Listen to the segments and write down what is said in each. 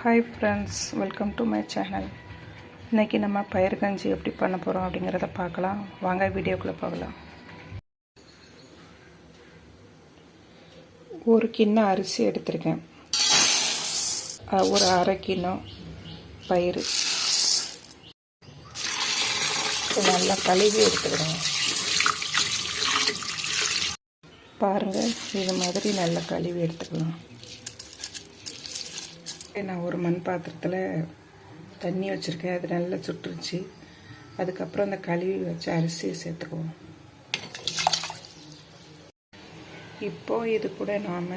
Hi friends welcome to my channel இன்றைக்கி நம்ம பயிர் கஞ்சி எப்படி பண்ண போகிறோம் அப்படிங்கிறத பார்க்கலாம். வாங்க வீடியோக்குள்ளே பார்க்கலாம் ஒரு கிண்ணம் அரிசி எடுத்திருக்கேன். ஒரு அரை கிண்ணம் பயிர் நல்லா கழுவி எடுத்துக்கிறேன். பாருங்கள் இது மாதிரி நல்லா கழுவி எடுத்துக்கலாம். நான் ஒரு மண் பாத்திரத்தில் தண்ணி வச்சுருக்கேன். அது நல்லா சுட்டுருச்சு. அதுக்கப்புறம் அந்த கழுவி வச்ச அரிசியை சேர்த்துக்குவோம். இப்போ இது கூட நாம்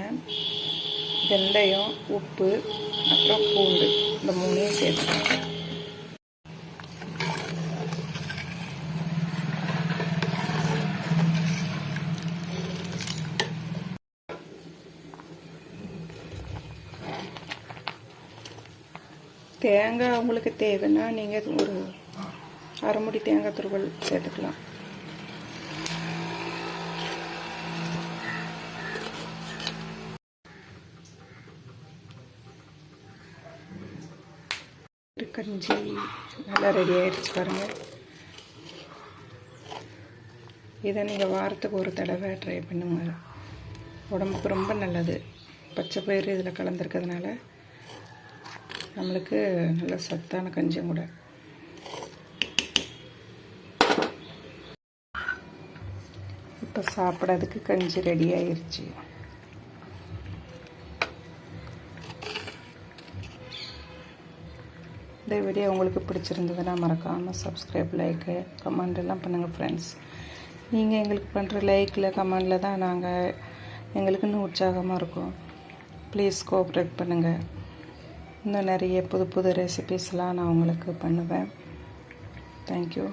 வெந்தயம் உப்பு அப்புறம் பூண்டு இந்த மூணையும் சேர்த்துக்கலாம். தேங்காய் உங்களுக்கு தேவைன்னா நீங்கள் ஒரு அரைமுடி தேங்காய் துருவல் சேர்த்துக்கலாம். கஞ்சி நல்லா ரெடி ஆயிடுச்சு பாருங்கள் இதை நீங்கள் வாரத்துக்கு ஒரு தடவை ட்ரை பண்ணுங்க. உடம்புக்கு ரொம்ப நல்லது. பச்சை பயிறு இதில் கலந்துருக்கிறதுனால நம்மளுக்கு நல்ல சத்தான கஞ்சியும் கூட இப்போ சாப்பிட்றதுக்கு கஞ்சி ரெடி ஆயிடுச்சு இந்த வீடியோ உங்களுக்கு பிடிச்சிருந்ததுன்னா மறக்காமல் சப்ஸ்கிரைப் லைக்கு கமெண்ட் எல்லாம் பண்ணுங்கள் ஃப்ரெண்ட்ஸ் நீங்கள் எங்களுக்கு பண்ணுற லைக்கில் கமெண்டில் தான் நாங்கள் எங்களுக்குன்னு உற்சாகமாக இருக்கும். ப்ளீஸ் கோஆப்ரேட் பண்ணுங்கள் இன்னும் நிறைய புது புது ரெசிபீஸ்லாம் நான் உங்களுக்கு பண்ணுவேன். தேங்க்யூ